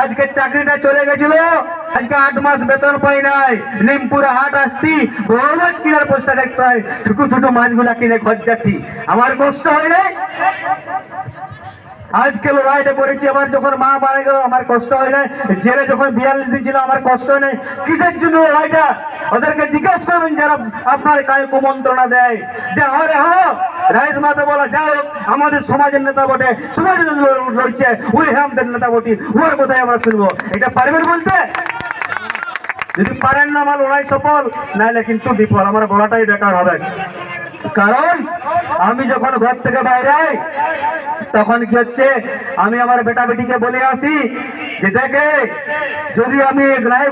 আজকে চাকরিটা চলে গেছিল। আজকে আট মাস বেতন পাই নাই। নিমপুরে হাট আসতি বড় মাছ কিনার পোস্টা দেখতে হয়। ছোট ছোট মাছগুলা কিনে খরচাতি। আমার কষ্ট হয় নাই? আজকে লড়াইটা করেছি আমার যখন মা মারা গেল, আমার কষ্ট হয় নাই। ছেলে যখন বিয়াল্লিশ দিন ছিল, আমার কষ্ট হয় নাই। কিসের জন্য লড়াইটা ওদেরকে জিজ্ঞাসা করবেন যারা আপনার কাছে কুমন্ত্রণা দেয়। যে হরে হ রাইস মাতা বলা যাও আমাদের সমাজের নেতা বটে, সমাজের লড়ছে। ওই আমাদের নেতা বটি ওর কোথায় আমরা শুনব। এটা পারবেন বলতে? যদি পারেন না, আমার লড়াই সফল, নাহলে কিন্তু বিফল। আমার বলাটাই বেকার হবে। কারণ আমি যখন ঘর থেকে বাইরে তখন কি হচ্ছে? আমি আমার বেটা বেটিকে বলে আসি যে দেখে যদি আমি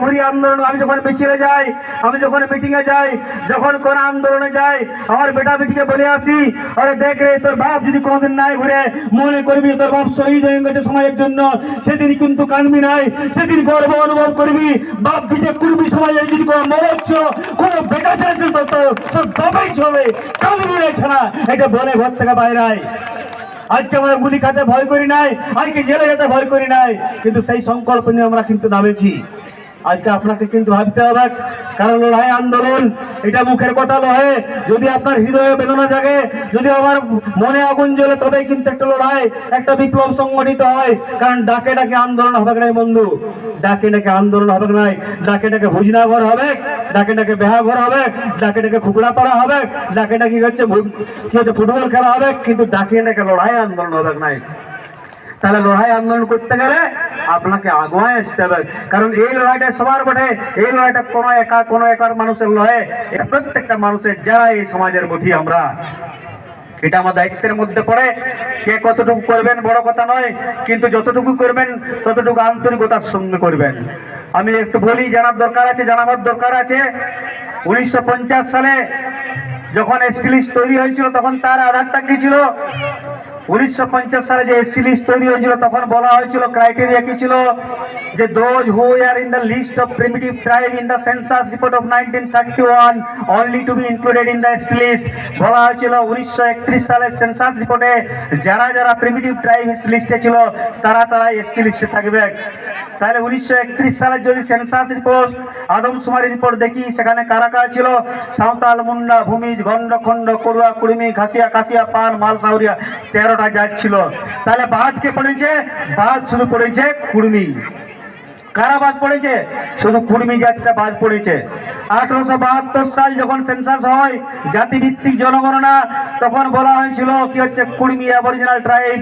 ঘুরি আন্দোলন, আমি যখন মিছিলে যাই, আমি যখন মিটিং এ যাই, যখন কোন আন্দোলনে যাই, আমার বেটা বেটিকে বলে আসি, আরে দেখ রে, তোর বাপ যদি কোনোদিন নাই ঘুরে মনে করবি, তোর বাপ শহীদ হয়ে গেছে সমাজের জন্য, সেদিন কিন্তু কানবি নাই, সেদিন গর্ব অনুভব করবি, বাপ যে কুর্মী সমাজের যদি কোনো মরচ্ছ কোনো বেটা ছিল তো তোর বাবাই ছবে কানবি ছাড়া। এটা বলে ঘর থেকে বাইরে আজকে আমরা গুলি খাতে ভয় করি নাই, আজকে জেলে যেতে ভয় করি নাই, কিন্তু সেই সংকল্প নিয়ে আমরা কিন্তু নামেছি। আজকে আপনাকে কিন্তু ভাবতে হবে, কারণ লড়াই আন্দোলন, এটা মুখের কথা নয়। যদি আপনার হৃদয়ে বেদনা জাগে, যদি আমার মনে আগুন জ্বলে, তবেই কিন্তু একটা লড়াই, একটা বিপ্লব সংগঠিত হয়। কারণ ডাকে ডাকে আন্দোলন হবে নাই, বন্ধু? ডাকে ডাকে আন্দোলন হবে নাই? ডাকে ডাকে ঘর হবে, ডাকে ডাকে ঘর হবে, ডাকে ডাকে খুকড়া পাড়া হবে, ডাকে ডাকে হচ্ছে কি হচ্ছে ফুটবল খেলা হবে, কিন্তু ডাকে ডাকে লড়াই আন্দোলন হবে নাই? তাহলে লড়াই আন্দোলন করতে গেলে আপনাকে আগুয়ায় আসতে হবে। কারণ এই লড়াইটা সবার বটে। এই লড়াইটা কোনো একা, কোনো একার মানুষের লড়াই। প্রত্যেকটা মানুষের যারা এই সমাজের বঠি আমরা। এটা আমার দায়িত্বের মধ্যে পড়ে। কে কতটুকু করবেন বড় কথা নয়, কিন্তু যতটুকু করবেন, ততটুকু আন্তরিকতার সঙ্গে করবেন। আমি একটু বলি, জানার দরকার আছে, জানাবার দরকার আছে। উনিশশো পঞ্চাশ সালে যখন এসটি তৈরি হয়েছিল, তখন তার আধারটা কি ছিল? উনিশশো সালে যে এসটি লিস্ট তৈরি হয়েছিল, তখন বলা হয়েছিল ক্রাইটেরিয়া কি ছিল? যে those who are in the list of primitive tribe in the census report of nineteen thirty one only to be included in the ST list বলা হয়েছিল উনিশশো একত্রিশ সালের সেন্সাস রিপোর্টে যারা যারা প্রিমিটিভ ট্রাইব লিস্টে ছিল, তারা তারা এসটি লিস্টে থাকবে। তাহলে উনিশশো একত্রিশ সালের যদি সেন্সাস রিপোর্ট আদমশুমারি রিপোর্ট দেখি, সেখানে কারা কারা ছিল? সাঁওতাল মুন্ডা ভূমিজ গন্ড খন্ড করুয়া কুড়মি, ঘাসিয়া, কাশিয়া, পান, মাল, সাউরিয়া তেরোটা জাত ছিল। তাহলে বাদ কে পড়েছে? বাদ শুধু পড়েছে কুড়মি। কারা বাদ পড়েছে? শুধু কুড়মি জাতটা বাদ পড়েছে। আঠারোশো বাহাত্তর সাল যখন সেন্সাস হয়, জাতিভিত্তিক জনগণনা, তখন বলা হয়েছিল কি হচ্ছে? কুড়মি অ্যাবরিজিনাল ট্রাইব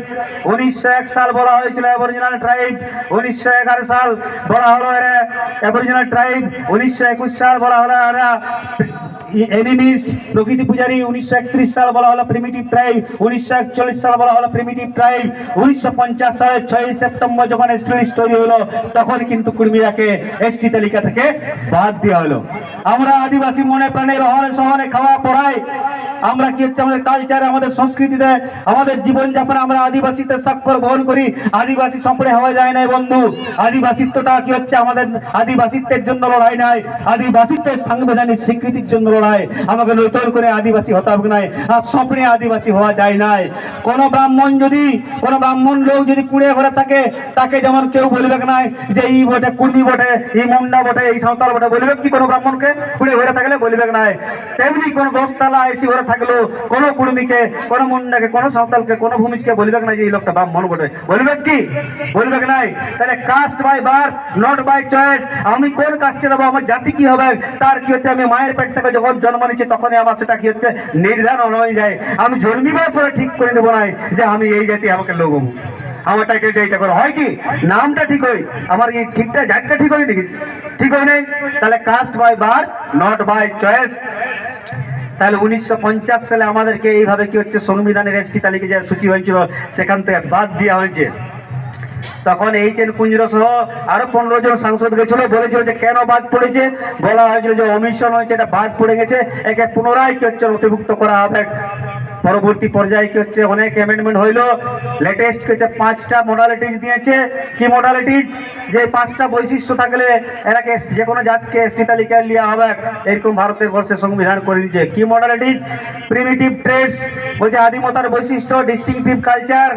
উনিশশো এক সাল বলা হয়েছিল অ্যাবরিজিনাল ট্রাইব উনিশশো এগারো সাল বলা হলো এরা অ্যাবরিজিনাল ট্রাইব উনিশশো একুশ সাল বলা হলো এরা এনিমিস্ট প্রকৃতি পূজারী উনিশশো একত্রিশ সাল বলা হলো প্রিমিটিভ ট্রাইব উনিশশো একচল্লিশ সাল বলা হলো প্রিমিটিভ ট্রাইব উনিশশো পঞ্চাশ সালের ছয়ই সেপ্টেম্বর যখন এসটি লিস্ট তৈরি হলো, তখন কিন্তু কুর্মীরাকে এসটি তালিকা থেকে বাদ দেওয়া হলো। আমরা আদিবাসী মনে প্রাণে, রহনে সহনে খাওয়া, পড়াই। আমরা কি হচ্ছে আমাদের কালচারে আমাদের সংস্কৃতিতে, আমাদের জীবনযাপনে আমরা আদিবাসীতে স্বাক্ষর বহন করি? আদিবাসী সম্পর্কে হওয়া যায় না বন্ধু। আদিবাসিত্বটা কি হচ্ছে? আমাদের আদিবাসিত্বের জন্য লড়াই নাই। আদিবাসিত্বের সাংবিধানিক স্বীকৃতির জন্য লড়াই আমাকে নতুন করে আদিবাসী হতে হবে নাই। আর স্বপ্নে আদিবাসী হওয়া যায় নাই। কোন ব্রাহ্মণ যদি, কোন ব্রাহ্মণ লোক যদি কুড়ে ঘরে থাকে, তাকে যেমন কেউ বলবে নাই যে, এই বটে, কুর্মি বটে, এই মুন্ডা বটে, এই সাঁওতাল বটে, বলবে কি কোনো ব্রাহ্মণকে? কুড়ে ঘরে থাকলে বলবে নাই। তেমনি কোন দশতলা এসি ঘরে থাকল কোনো কুর্মীকে, কোন মুন্ডাকে, কোন সাঁওতালকে, কোন ভূমিজকে বলবে না যে, এই লোকটা ব্রাহ্মণ বটে বলবে কি? বলবে নাই? তাহলে caste by birth not by choice আমি কোন কাস্টে দেবো? আমার জাতি কি হবে? তার কি হচ্ছে? আমি মায়ের পেট থেকে যখন জন্ম নিচ্ছি তখনই আমার সেটা কি হচ্ছে? নির্ধারণ হয়ে যায়। আমি জন্মিবার পরে ঠিক করে দেবো নাই যে আমি এই জাতি আমাকে লোক হব। আমার টাইটেলটা এইটা করে। হয় কি? নামটা ঠিক হয়। আমার এই ঠিকটা, জাতটা ঠিক হয় নাকি ঠিক হয় নাই? তাহলে caste by birth not by choice তাহলে উনিশশো পঞ্চাশ সালে আমাদেরকে এইভাবে কি হচ্ছে? সংবিধানের এসটি তালিকা যে সূচি হয়েছিল, সেখান থেকে বাদ দেওয়া হয়েছে। তখন এইচ এন কুঞ্জর সহ আরও পনেরো জন সাংসদ গেছিল, বলেছিল যে কেন বাদ পড়েছে? বলা হয়েছিল যে অমিশন হয়েছে, এটা বাদ পড়ে গেছে, একে পুনরায় কি হচ্ছে নথিভুক্ত করা হবে? পরবর্তী পর্যায়ে কি হচ্ছে? অনেক অ্যামেন্ডমেন্ট হইল। লেটেস্ট কি হচ্ছে? পাঁচটা মডালিটিস দিয়েছে। কি মডালিটিস যে পাঁচটা বৈশিষ্ট্য থাকলে এরাকে যে কোনো জাতকে এসটি তালিকায় নেওয়া হবে। এরকম ভারতের বর্ষে সংবিধান করে দিয়েছে। কি মডালিটিস প্রিমিটিভ ট্রেডস বলছে আদিমতার বৈশিষ্ট্য ডিস্টিংটিভ কালচার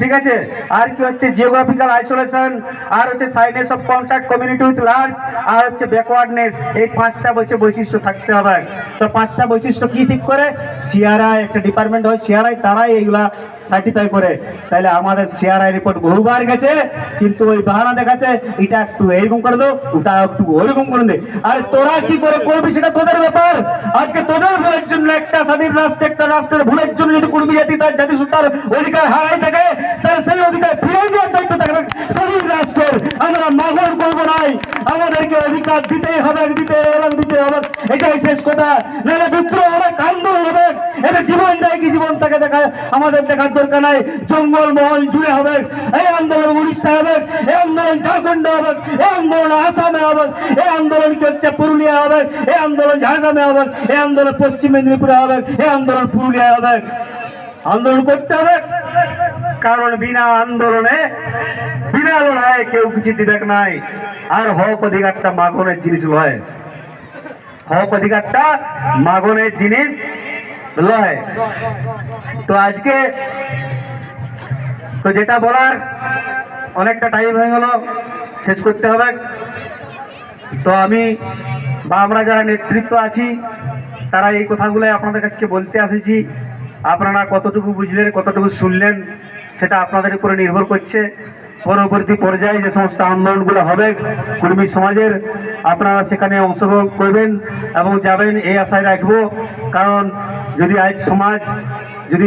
ঠিক আছে? আর কি হচ্ছে? জিওগ্রাফিক্যাল আইসোলেশন আর হচ্ছে shyness of contact community with large আর হচ্ছে ব্যাকওয়ার্ডনেস এই পাঁচটা হচ্ছে বৈশিষ্ট্য থাকতে হবে। তো পাঁচটা বৈশিষ্ট্য কি ঠিক করে? সিআরআই একটা ডিপার্টমেন্ট হয়। সিআরআই তারাই এইগুলা সার্টিফাই করে, তাহলে আমাদের সিআরআই রিপোর্ট বহুবার গেছে, কিন্তু ওই বাহানা দেখাচ্ছে, এটা একটু এরকম করে দাও, ওটা একটু ওইরকম করে দে। আরে তোরা কি করে করবি সেটা তোদের ব্যাপার। আজকে তোদের ভুলের জন্য একটা স্বাধীন রাষ্ট্রে, একটা রাষ্ট্রের ভুলের জন্য যদি কর্মী জাতি তার জাতি সুতার অধিকার হারাই থাকে, তাহলে সেই অধিকার ফিরে দেওয়ার দায়িত্ব থাকবে স্বাধীন রাষ্ট্রের আমরা মাগর করব নাই। আমাদেরকে অধিকার দিতেই হবে, দিতে হবে দিতে হবে। এটাই শেষ কথা। নাহলে বিদ্রোহ হবে আন্দোলন হবে। এটা জীবন কি জীবন তাকে দেখা আমাদের দেখার দরকার নাই। জঙ্গল মহল জুড়ে হবে। এই আন্দোলন উড়িষ্যা হবে। এই আন্দোলন ঝাড়খণ্ড হবে। এই আন্দোলন আসামে হবে। এই আন্দোলন কি হচ্ছে পুরুলিয়া হবে? এই আন্দোলন ঝাড়গ্রামে হবে। এই আন্দোলন পশ্চিম মেদিনীপুরে হবে। এই আন্দোলন পুরুলিয়া হবে। আন্দোলন করতে হবে। কারণ বিনা আন্দোলনে, বিনা লড়াই কেউ কিছু দিবে নাই। আর হক অধিকারটা মাগনের জিনিস লয়। হক অধিকারটা মাগনের জিনিস লয়। তো আজকে তো যেটা বলার, অনেকটা টাইম হয়ে গেল, শেষ করতে হবে। তো আমি বা আমরা যারা নেতৃত্ব আছি, তারা এই কথাগুলো আপনাদের কাছে বলতে আসেছি। আপনারা কতটুকু বুঝলেন, কতটুকু শুনলেন সেটা আপনাদের উপরে নির্ভর করছে। পরবর্তী পর্যায়ে যে সমস্ত আন্দোলনগুলো হবে, কর্মী সমাজের আপনারা সেখানে অংশগ্রহণ করবেন এবং যাবেন, এই আশায় রাখব। কারণ যদি আজ সমাজ যদি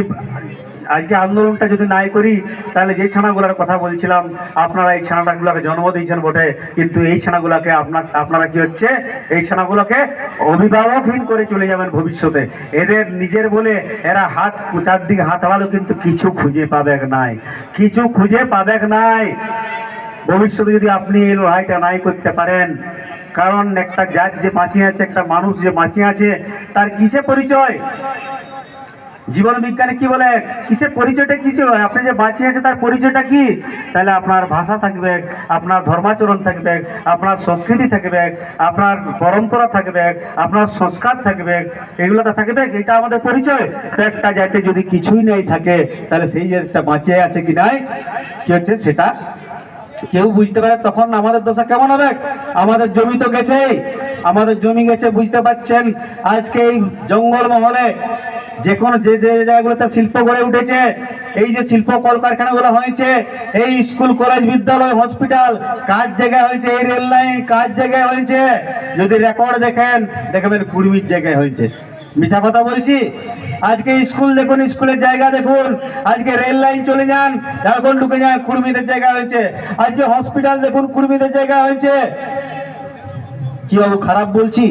আজকে আন্দোলনটা যদি নাই করি, তাহলে যে ছানাগুলোর কথা বলছিলাম, আপনারা এই ছানাটাগুলোকে জন্ম দিয়েছেন বটে, কিন্তু এই ছানাগুলোকে আপনার, আপনারা কি হচ্ছে, এই ছানাগুলোকে অভিভাবকহীন করে চলে যাবেন ভবিষ্যতে। এদের নিজের বলে এরা হাত, চারদিকে হাত হারালো কিন্তু কিছু খুঁজে পাবে নাই। কিছু খুঁজে পাবে নাই। ভবিষ্যতে যদি আপনি এই লড়াইটা নাই করতে পারেন, কারণ একটা জাত যে বাঁচিয়ে আছে, একটা মানুষ যে বাঁচিয়ে আছে, তার কিসে পরিচয়? জীবন বিজ্ঞানে কি বলে? কিসের পরিচয়টা কিছু আপনি যে বাঁচিয়ে আছে তার পরিচয়টা কি? তাহলে আপনার ভাষা থাকবে, আপনার ধর্মাচরণ থাকবে, আপনার সংস্কৃতি থাকবে, আপনার পরম্পরা থাকবে, আপনার সংস্কার থাকবে তো থাকবে এটা আমাদের পরিচয়। একটা জাতি যদি কিছুই নেই থাকে, তাহলে সেই জাতিটা বাঁচিয়ে আছে কি নাই? কি হচ্ছে সেটা? কেউ বুঝতে পারে? তখন আমাদের দশা কেমন হবে? আমাদের জমি তো গেছেই। আমাদের জমি গেছে, বুঝতে পারছেন? আজকে এই জঙ্গল মহলে যে কোনো যে যে জায়গাগুলোতে শিল্প গড়ে উঠেছে, এই যে শিল্প কলকারখানাগুলো হয়েছে, এই স্কুল, কলেজ, বিদ্যালয়, হসপিটাল কাজ জায়গায় হয়েছে? এই রেল লাইন কাজ জায়গায় হয়েছে? যদি রেকর্ড দেখেন, দেখবেন কুড়মির জায়গায় হয়েছে। মিথ্যা কথা বলছি? আজকে স্কুল দেখুন, স্কুলের জায়গা দেখুন। আজকে রেল লাইন চলে যান ঢুকে যান কুর্মীদের জায়গা হয়েছে। আজকে হসপিটাল দেখুন কুর্মীদের জায়গা হয়েছে। কি বাবু খারাপ বলছি?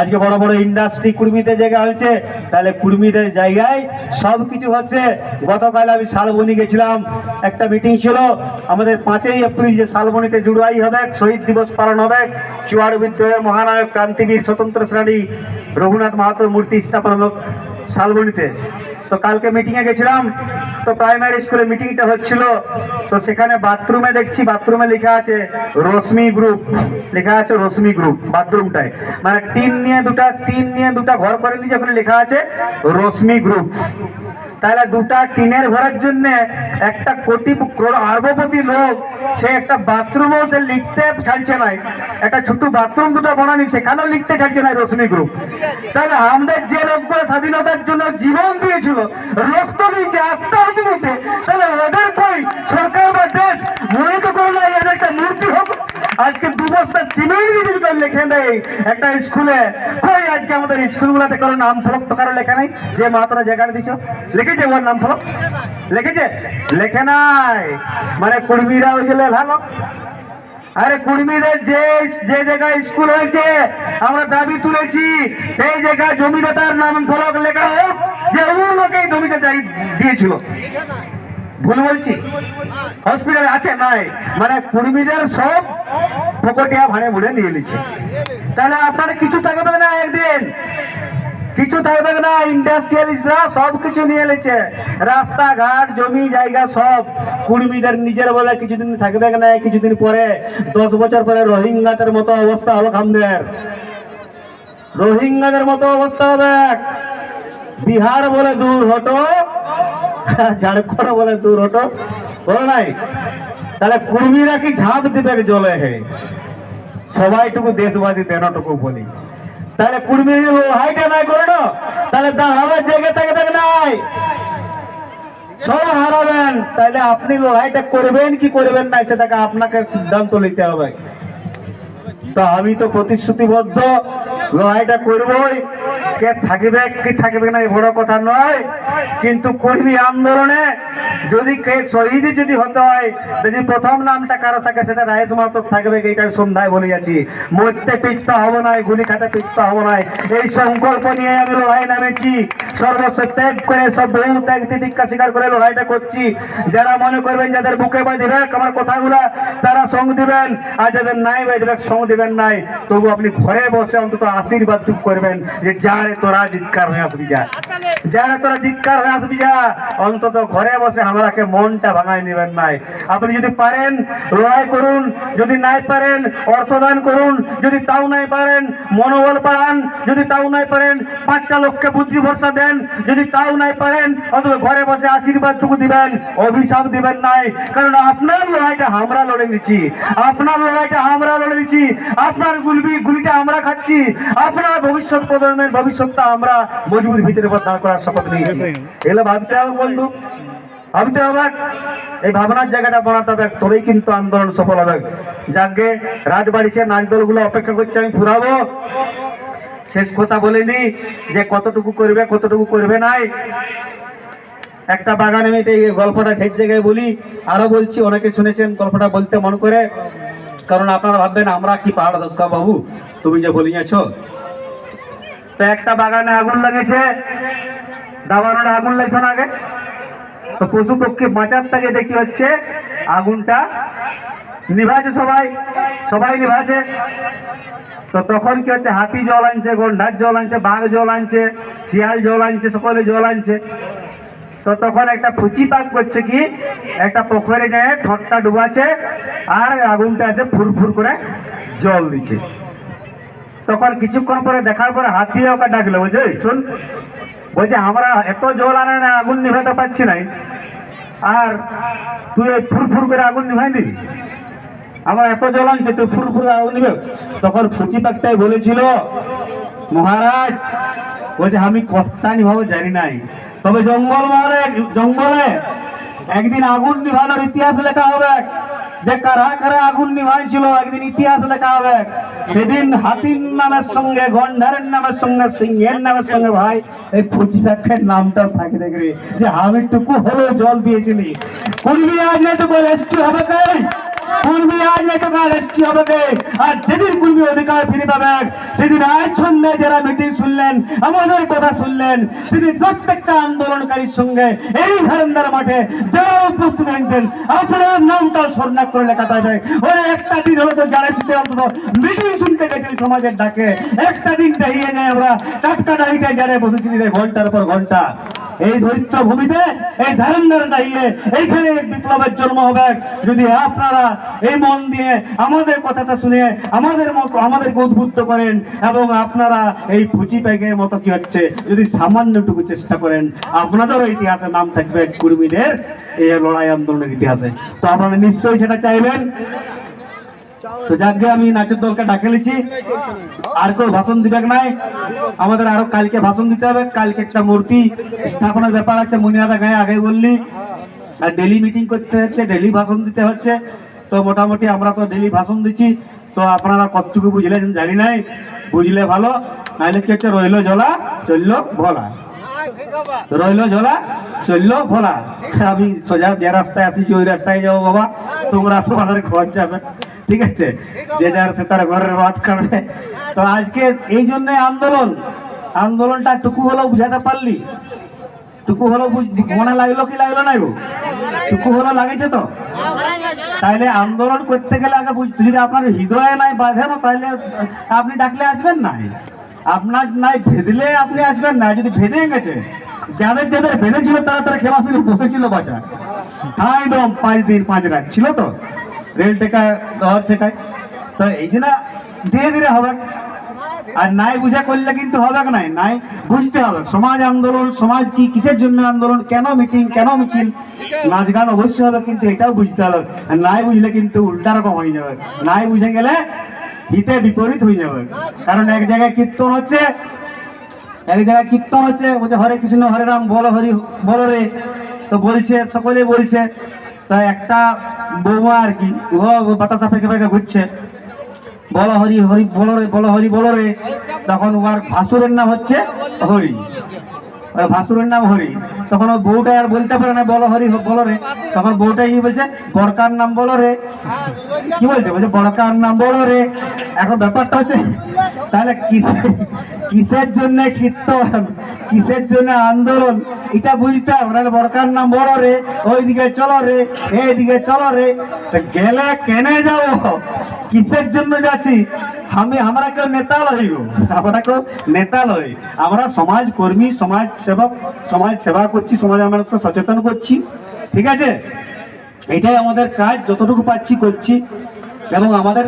আজকে বড় বড় ইন্ডাস্ট্রি কুর্মীদের জায়গা হয়েছে, তাহলে কুর্মীদের জায়গায় সব কিছু হচ্ছে। গতকাল আমি শালবনি গেছিলাম, একটা মিটিং ছিল, আমাদের পাঁচই এপ্রিল যে শালবনিতে জুড়াই হবে, শহীদ দিবস পালন হবে চুয়াড় বিদ্রোহের মহানায়ক ক্রান্তিবীর স্বতন্ত্র শ্রেণি রঘুনাথ মাহাতোর মূর্তি স্থাপন হলো শালবনিতে। তো কালকে মিটিংয়ে গেছিলাম, তো প্রাইমারি স্কুলে মিটিংটা হচ্ছিল, তো সেখানে বাথরুমে দেখছি বাথরুমে লেখা আছে রশ্মি গ্রুপ লেখা আছে রশ্মি গ্রুপ বাথরুমটায় মানে টিন নিয়ে দুটা টিন নিয়ে দুটা ঘর করে নিয়েছে ওখানে লেখা আছে রশ্মি গ্রুপ তাহলে দুটা টিনের ঘরের জন্য একটা কোটি ক্রোড় আরবপতি লোক, সে একটা বাথরুমও সে লিখতে ছাড়ছে নাই। একটা ছোট বাথরুম দুটো বানানি, সেখানেও লিখতে ছাড়ছে না রশ্মি গ্রুপ তাহলে আমাদের যে লোকগুলো স্বাধীনতার জন্য জীবন দিয়েছিল, রক্ত দিয়েছে আত্মাহুতি দিতে তাহলে ওদের কই? সরকার বা দেশ? মনে তো করল একটা মূর্তি হোক। আজকে দু বস্তা সিমেন্ট দিয়ে যদি লিখে দেয় একটা স্কুলে, কই আজকে আমাদের স্কুলগুলোতে কারও নাম ফলক তো কারও লেখা নেই? যে মাতারা জায়গাটা দিচ্ছ লিখেছে ওর নাম ফলক লিখেছে? লেখে নাই। মানে কর্মীরা ওই যে ভালো। আরে কুর্মীদের যে যে জায়গায় স্কুল হয়েছে, আমরা দাবি তুলেছি, সেই জায়গায় জমিদাতার নাম ফলক লেখা হোক, যে ও জমিটা চাই দিয়েছিল। ভুল বলছি? হসপিটাল আছে? নাই। মানে কুর্মীদের সব ফকটিয়া ভাড়ে মুড়ে নিয়ে নিচ্ছে। তাহলে আপনার কিছু থাকবে না একদিন? কিছু থাকবে না ইন্ডাস্ট্রিয়ালিস্টরা সব কিছু নিয়ে নিচ্ছে রাস্তাঘাট, জমি, জায়গা সব। কুর্মীদের নিজের বলে কিছুদিন থাকবে না, কিছুদিন পরে, দশ বছর পরে রোহিঙ্গাদের মতো অবস্থা হবে খামদের। রোহিঙ্গাদের মতো অবস্থা হবে বিহার বলে দূর হটো, ঝাড়খণ্ড বলে দূর হটো। বলো নাই? তাহলে কুর্মীরা কি ঝাঁপ দিবে জলে হে? সবাইটুকু দেশবাসী দেনটুকু বলি। তাহলে কুড়ি মিনিট হাইটে নাই করে না। তাহলে দাঁড়াবার জায়গা থাকে থাকে নাই। সব হারাবেন। তাহলে আপনি লড়াইটা করবেন কি করবেন না, সেটাকে আপনাকে সিদ্ধান্ত নিতে হবে। তো আমি তো প্রতিশ্রুতিবদ্ধ। লড়াইটা করবই। কে থাকবে, কি থাকবে না, এই বড় কথা নয়। কিন্তু কর্মী আন্দোলনে যদি কে শহীদ যদি হতে হয়, যদি প্রথম নামটা কারও থাকে, সেটা রায়েশ মাহাতো থাকবে এইটা আমি সন্ধ্যায় বলে যাচ্ছি। মরতে পিটতে হবে না গুলি খাতে পিটতে হবে না। এই সংকল্প নিয়ে আমি লড়াই নামেছি। সর্বস্ব ত্যাগ করে, সব বহু ত্যাগ তিতিক্ষা স্বীকার করে লড়াইটা করছি। যারা মনে করবেন যাদের বুকে বাঁধবে আমার কথাগুলা, তারা সঙ্গ দিবেন। আর যাদের নাই বাঁধবে সঙ্গ দিবেন নাই। তবু আপনি ঘরে বসে অন্তত আশীর্বাদ করবেন যে যারে তোরা জিৎকার হয়ে আসবি যা। যারে তোরা জিৎকার হয়ে আসবি যা, অন্তত ঘরে বসে আমরাকে মনটা ভাঙাই নেবেন নাই। আপনি যদি পারেন, লড়াই করুন, যদি নাই পারেন, অর্থদান করুন, যদি তাও নাই পারেন, মনোবল বাড়ান, যদি তাও নাই পারেন, পাঁচটা লোককে বুদ্ধি ভরসা দেন, যদি তাও নাই পারেন, অন্তত ঘরে বসে আশীর্বাদটুকু দিবেন, অভিশাপ দিবেন নাই। কারণ আপনার লড়াইটা আমরা লড়ে দিচ্ছি আপনার লড়াইটা আমরা লড়ে দিচ্ছি আপনার গুলবি গুলিটা আমরা খাচ্ছি। আপনার ভবিষ্যৎ প্রজন্মের ভবিষ্যৎটা আমরা মজবুত ভিতরে উপর দাঁড় করার শপথ নিয়েছি। এগুলো ভাবতে হবে বন্ধু। ভাবতে হবে এই ভাবনার জায়গাটা বানাতে হবে। তবেই কিন্তু আন্দোলন সফল হবে। যাকে রাজবাড়িছে নাচ দলগুলো অপেক্ষা করছে আমি ফুরাবো। শেষ কথা বলিনি যে কতটুকু করবে কতটুকু করবে নাই। একটা বাগানে আমি এই গল্পটা ঢেক জায়গায় বলি আরও বলছি অনেকে শুনেছেন গল্পটা বলতে মন করে। কারণ আপনারা ভাববেন আমরা কি পাহাড় দশকা বাবু? তুমি যে বলিয়াছ তো একটা বাগানে আগুন লেগেছে। দাবানোর আগুন লাগতো না আগে? তো পশু পক্ষী বাঁচার থেকে দেখি হচ্ছে আগুনটা নিভাছে সবাই সবাই নিভাছে তো তখন কি হচ্ছে, হাতি জল আনছে গন্ডার জল আনছে, বাঘ জল আনছে, শিয়াল জল আনছে, সকলে জল আনছে। তো তখন একটা ফুচি পাক করছে কি, একটা পুকুরে যায় ঠোঁটটা ডুবাছে আর আগুনটা আছে ফুরফুর করে জল দিচ্ছে। তখন কিছুক্ষণ পরে দেখার পরে হাতি ওকে ডাকলো বুঝলি শুন, বলছে, আমরা এত জল আনে না, আগুন নিভাতে পারছি নাই। আর তুই এই ফুরফুর করে আগুন নিভাই দিবি। আমার এত জল আনছে, তুই ফুরফুর করে আগুন নিবে তখন ফুচি পাকটাই বলেছিল, মহারাজ, বলছে, আমি কথা নিভাবো, জানি নাই। তবে জঙ্গল মহলে, জঙ্গলে একদিন আগুন নিভানোর ইতিহাস লেখা হবে। যে কারা কারা আগুন নিভাইছিল, একদিন ইতিহাস লেখা হবে। সেদিন হাতির নামের সঙ্গে, গন্ডারের নামের সঙ্গে, সিংহের নামের সঙ্গে, ভাই, এই ফুচিটাকের নামটা থাকে দেখবে যে আমি টুকু হলেও জল দিয়েছিলি। করবি আজ নাই তো রেস্টি হবে কে আজ হবে আর যেদিন অধিকার ফিরে সেদিন আজ সন্ধ্যায় যারা মিটিং শুনলেন, আমাদের কথা শুনলেন, সেদিন প্রত্যেকটা আন্দোলনকারীর সঙ্গে এই মাঠে যারা উপস্থিত হয়েছেন আপনার নামটা স্বর্ণাক করে লেখা ওই একটা দিন হলো তো গ্যালারিতে অন্তত মিটিং শুনতে সমাজের ডাকে। একটা দিন দাঁড়িয়ে যায় আমরা, টাটকা যারা ঘণ্টার পর ঘণ্টা। এই ধরিত্র ভূমিতে, এই ধারণদার দাঁড়িয়ে এইখানে বিপ্লবের জন্ম হবে। যদি আপনারা এই মন দিয়ে আমাদের কথাটা শুনে আমাদের মতো আমাদেরকে উদ্বুদ্ধ করেন এবং আপনারা এই ফুচি প্যাগের মতো কি হচ্ছে, যদি সামান্যটুকু চেষ্টা করেন, আপনাদেরও ইতিহাসে নাম থাকবে কুর্মীদের, এই লড়াই আন্দোলনের ইতিহাসে। তো আপনারা নিশ্চয়ই সেটা চাইবেন? যাকে আমি নাচের দলকে ডাকেলেছি আর কেউ ভাষণ দিবে নাই। আমাদের আরও কালকে ভাষণ দিতে হবে। কালকে একটা মূর্তি স্থাপনের ব্যাপার আছে, মুনিয়াদা গায়ে আগে বললি। আর ডেলি মিটিং করতে হচ্ছে ডেলি ভাষণ দিতে হচ্ছে। তো মোটামুটি আমরা তো ডেলি ভাষণ দিচ্ছি। তো আপনারা কতটুকু বুঝলেন জানি নাই। বুঝলে ভালো। নাহলে কি হচ্ছে? রইল জলা চলল ভোলা। রইল ঝোলা, চলল ভোলা। আমি সোজা যে রাস্তায় আসিছি ওই রাস্তায় যাব বাবা। তোমরা তোমাদের ঘর যাবে। ঠিক আছে? যে যার সে তার ঘরের ভাত খাবে। তো আজকে এই জন্য আন্দোলন, আন্দোলনটা টুকু হলেও বুঝাতে পারলি? টুকু হলো মনে লাগল কি লাগল না গো? টুকু হলো লাগেছে তো? তাইলে আন্দোলন করতে গেলে আগে বুঝতে যদি আপনার হৃদয়ে নাই বাঁধে না তাহলে আপনি ডাকলে আসবেন না আপনার নাই ভেদলে আপনি আসবেন না যদি ভেদে গেছে। যাদের যাদের বেঁধেছিল তারা তারা খেলা শুনে বসেছিল বাচ্চা একদম পাঁচ দিন, পাঁচ রাত, ছিল তো? রেল টেকা দেওয়ার সেটাই। তো এই ধীরে ধীরে হবে আর নাই বুঝা করলে কিন্তু হবে নাই। নাই বুঝতে হবে সমাজ আন্দোলন, সমাজ কি কিসের জন্য আন্দোলন, কেন মিটিং, কেন মিছিল? নাচ গান অবশ্যই হবে কিন্তু এটাও বুঝতে হবে আর নাই বুঝলে কিন্তু উল্টা রকম হয়ে যাবে। নাই বুঝে গেলে হিতে বিপরীত হয়ে যাবে। কারণ এক জায়গায় কীর্তন হচ্ছে, এক জায়গায় কীর্তন হচ্ছে, বলছে হরে কৃষ্ণ, হরে রাম, বল হরি, বল রে। তো বলছে, সকলে বলছে। তা একটা বৌমা আর কি ও বাতাসা পেকে পেকে ঘুরছে। বল হরি হরি, বলো রে, বলো হরি, বলো রে। তখন ওর ভাসুরের নাম হচ্ছে হরি। ভাসুরের নাম হরি। তখন ও বউটা আর বলতে পারে না, বলো হরি, বলো রে। তখন বউটা কি বলছে? বড়কার নাম বলো রে। কি বলছে? বলছে, বড়কার নাম বলো রে। এখন ব্যাপারটা হচ্ছে, তাহলে কিসের জন্য কীর্তন? কিসের জন্য আন্দোলন? এটা বুঝতে হবে, নাহলে বড়কার নাম বড় রে, ওইদিকে চলো রে, এইদিকে চলো রে। গেলে কেনে যাব? কিসের জন্য যাচ্ছি? আমি আমরা কেউ লই গো আমরা কেউ নেতা লই আমরা সমাজ কর্মী সমাজ সেবক সমাজ সেবা করছি সমাজ মানুষকে সচেতন করছি ঠিক আছে এটাই আমাদের কাজ যতটুকু পাচ্ছি করছি এবং আমাদের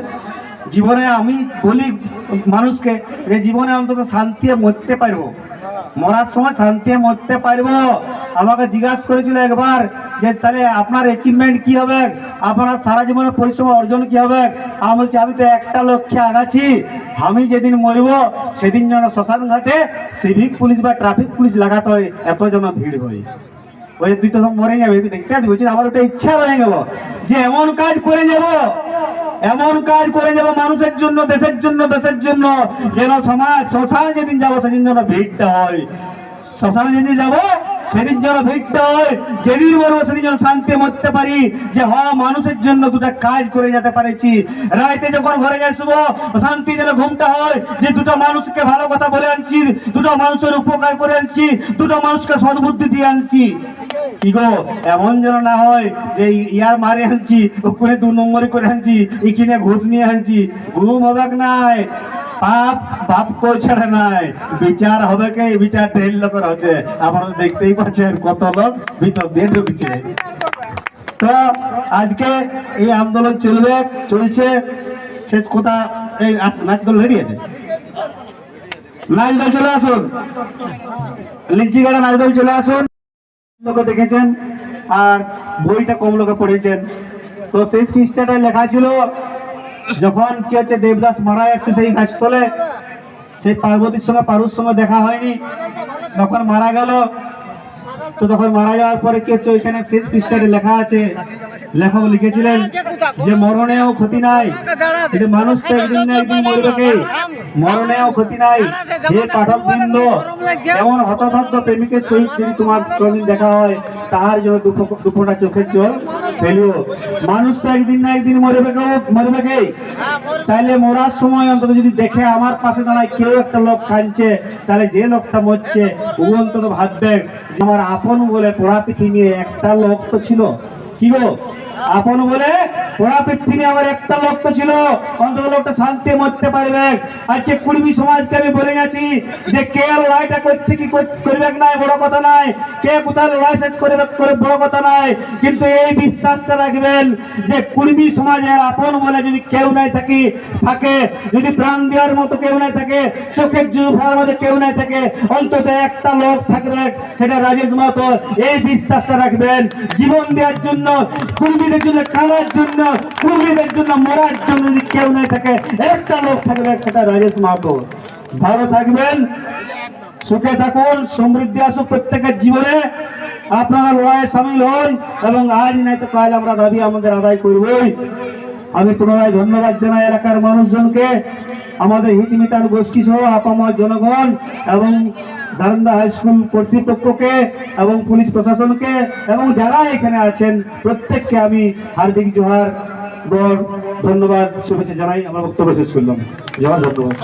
জীবনে আমি বলি মানুষকে যে জীবনে অন্তত শান্তি মরতে পারব মরার সময় শান্তি মরতে পারব? আমাকে জিজ্ঞাসা করেছিল একবার যে, তাহলে আপনার অ্যাচিভমেন্ট কি হবে? আপনার সারা জীবনের পরিশ্রম অর্জন কি হবে? আমি বলছি, আমি তো একটা লক্ষ্যে আগাছি। আমি যেদিন মরব, সেদিন যেন শ্মশান ঘাটে সিভিক পুলিশ বা ট্রাফিক পুলিশ লাগাতে হয়, এত যেন ভিড় হয়। ওই তুই তো মরে যাবে দেখতে আসবি? আমার ওটা ইচ্ছা রয়ে গেল যে, এমন কাজ করে যাব এমন কাজ করে যাব, মানুষের জন্য, দেশের জন্য দেশের জন্য, যেন সমাজ, শ্মশানে যেদিন যাব, সেদিন যেন ভিড়টা হয়। শ্মশানে যেদিন যাব, সেদিন যেন ভিড়টা হয়। যেদিন বলব সেদিন যেন শান্তি মরতে পারি। যে হ, মানুষের জন্য দুটা কাজ করে যেতে পারেছি। রাইতে যখন ঘরে যাই শুভ, শান্তি যেন ঘুমটা হয়। যে দুটো মানুষকে ভালো কথা বলে আনছি, দুটো মানুষের উপকার করে আনছি, দুটো মানুষকে সদ্বুদ্ধি দিয়ে আনছি। কি গো, এমন যেন না হয় যে ইয়ার মারে আনছি, ওখানে দু নম্বরে করে আনছি, এখানে ঘুষ নিয়ে আনছি। ঘুম হবে নাই, পাপ কই ছেড়ে নাই। বিচার হবে কে? বিচার ঢের লোকের হচ্ছে। আপনারা দেখতেই পাচ্ছেন কত লোক ভিতর দিয়ে ঢুকছে। তো আজকে এই আন্দোলন চলবে, চলছে। শেষ কথা, এই নাচ দল রেডি আছে? নাচ দল চলে আসুন। লিচি গাড়া নাচ দল চলে আসুন। লোকে দেখেছেন আর বইটা কম লোকে পড়েছেন। তো সেই পৃষ্ঠাটায় লেখা ছিল, যখন কি হচ্ছে দেবদাস মারা যাচ্ছে সেই গাছতলে সেই পার্বতীর সঙ্গে পারুর সঙ্গে দেখা হয়নি, তখন মারা গেল। তো তখন মারা যাওয়ার পরে কি হচ্ছে ওইখানে শেষ পৃষ্ঠাতে লেখা আছে লেখক লিখেছিলেন যে মরণেও ক্ষতি নাই। কিন্তু মানুষ তো একদিন না একদিন মরবে মরণেও ক্ষতি নাই। হে পাঠক বৃন্দ এমন হতভাগ্য প্রেমিকের সহিত যদি তোমার কোনদিন দেখা হয় তাহার জন্য দুঃখ দুঃখটা চোখের জল ফেলিও। মানুষ তো একদিন না একদিন মরবে কেউ মরবে কে? তাহলে মরার সময় অন্তত যদি দেখে আমার পাশে দাঁড়ায় কেউ একটা লোক কাঁদছে তাহলে যে লোকটা মরছে ও অন্তত ভাববে যে আমার আপন বলে পোড়া পৃথিবী একটা লোক তো ছিল। কি গো? আপন বলে পোড়া পৃথিবী আমার একটা লোক তো ছিল। অন্তত লোকটা শান্তি মরতে পারবে। আজকে কুড়বি সমাজকে আমি বলে গেছি যে কে লড়াইটা করছে কি করবে নাই বড় কথা নাই কে কোথায় লড়াই শেষ করবে করে বড় কথা নাই কিন্তু এই বিশ্বাসটা রাখবেন যে কুড়বি সমাজের আপন বলে যদি কেউ নাই থাকি, থাকে। যদি প্রাণ দেওয়ার মতো কেউ নাই থাকে, চোখের জুফার মধ্যে কেউ নাই থাকে, অন্তত একটা লোক থাকবে, সেটা রাজেশ মাহাতো। এই বিশ্বাসটা রাখবেন। জীবন দেওয়ার জন্য কুর্মীদের জন্য খাওয়ার জন্য মুরগিদের জন্য, মরার জন্য যদি কেউ নাই থাকে, একটা লোক থাকবে, সেটা রাজেশ মাহাতো। ভালো থাকবেন, সুখে থাকুন, সমৃদ্ধি আসুক প্রত্যেকের জীবনে। আপনারা লড়াইয়ে সামিল হন এবং আজ নাই তো কাল আমরা দাবি আমাদের আদায় করবই। আমি পুনরায় ধন্যবাদ জানাই এলাকার মানুষজনকে, আমাদের হিতমিতান গোষ্ঠী সহ আপামার জনগণ এবং দারন্দা হাই স্কুল কর্তৃপক্ষকে এবং পুলিশ প্রশাসনকে এবং যারা এখানে আছেন প্রত্যেককে আমি হার্দিক জোহার গড় ধন্যবাদ, শুভেচ্ছা জানাই। আমরা বক্তব্য শেষ করলাম। জোহার ধন্যবাদ।